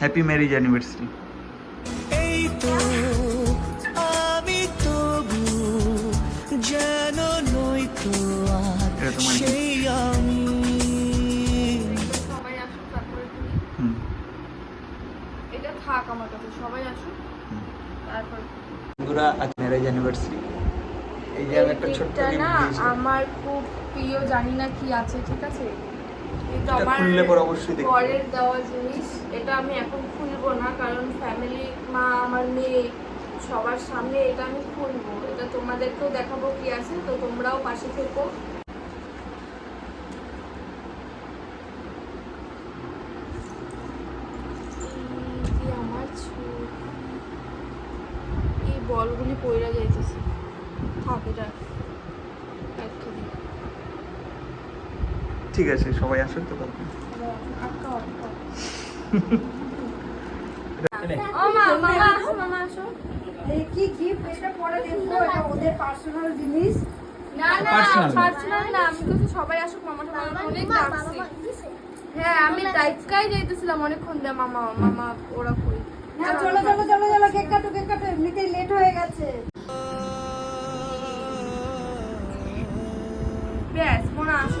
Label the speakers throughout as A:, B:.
A: Happy marriage anniversary
B: এই তো আমি তবু যেন নই তো
A: এটা তোমার
B: সেই আমি।
C: সবাই আসুক তারপরে
A: হুম।
C: এটা থাক আমার কাছে সবাই আসুক তারপর।
A: বন্ধুরা আজ ম্যারেজ অ্যানিভার্সারি এই যে আমি একটা ছোট্ট
C: এটা
A: gift
C: না
A: দিয়েছি।
C: আমার খুব প্রিয় জানি না কি আছে ঠিক আছে? কিন্তু আমার
A: খুললে পরে অবশ্যই দেখতে
C: পরের দেওয়া জিনিস। এটা আমি এখন খুলবো না কারণ ফ্যামিলি মা আমার মেয়ে সবার সামনে এটা আমি খুলবো। এটা তোমাদেরকেও দেখাবো কি আছে তো তোমরাও পাশে থেকো। বলগুলি পইরা যাইতেছে। থাক এটা একটা দিই।
A: ঠিক আছে সবাই আসুন তো তখন
C: আটকাও, আটকাও। ও মা মামা আসো।
D: এই কি গিফট এটা পরে দেখব এটা ওদের পার্সোনাল জিনিস।
C: না না
A: Personal.
C: পার্সোনাল না আমি কিন্তু সবাই আসুক মামা টামা অনেক ডাকছি। হ্যাঁ আমি যাইতেছিলাম অনেকক্ষণ দিয়ে মামা মামা ওরা কই?
D: না চলো চলো চলো চলো কেক কাটো কেক কাটো এমনিতেই লেট হয়ে গেছে।
C: ব্যাস মনে আসো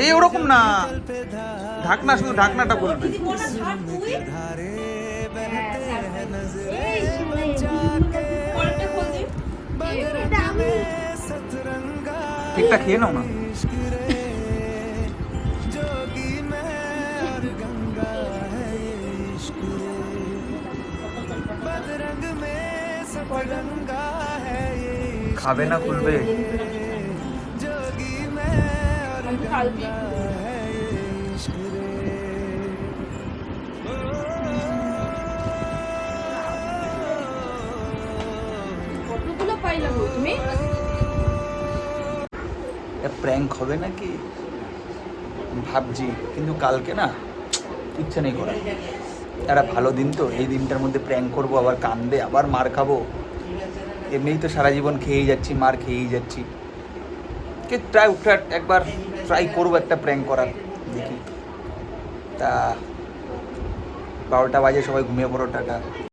A: এই ওরকম না ঢাকনা শুধু ঢাকনাটা খুলবে
D: দিদি মোনা ধর তুই
B: धारे बहते हैं नजरे
D: এই শুনে
C: পরেরটা খোল দিই
D: এটা আমি
B: सतरंगा
A: কেকটা খেয়ে নাও না
B: इश्क रे जोगी मैं और गंगा है ये
A: খাবে না খুলবে? প্র্যাঙ্ক হবে নাকি? ভাবছি কিন্তু কালকে না ইচ্ছে নেই করার। একটা ভালো দিন তো এই দিনটার মধ্যে প্র্যাঙ্ক করব আবার কান্দে আবার মার খাব। এমনিই তো সারা জীবন খেয়েই যাচ্ছি, মার খেয়েই যাচ্ছি। কে ট্রাই একবার ট্রাই করব একটা প্র্যাঙ্ক করার, দেখি। তা বারোটা বাজে, সবাই ঘুমিয়ে পড়ো, টাটা।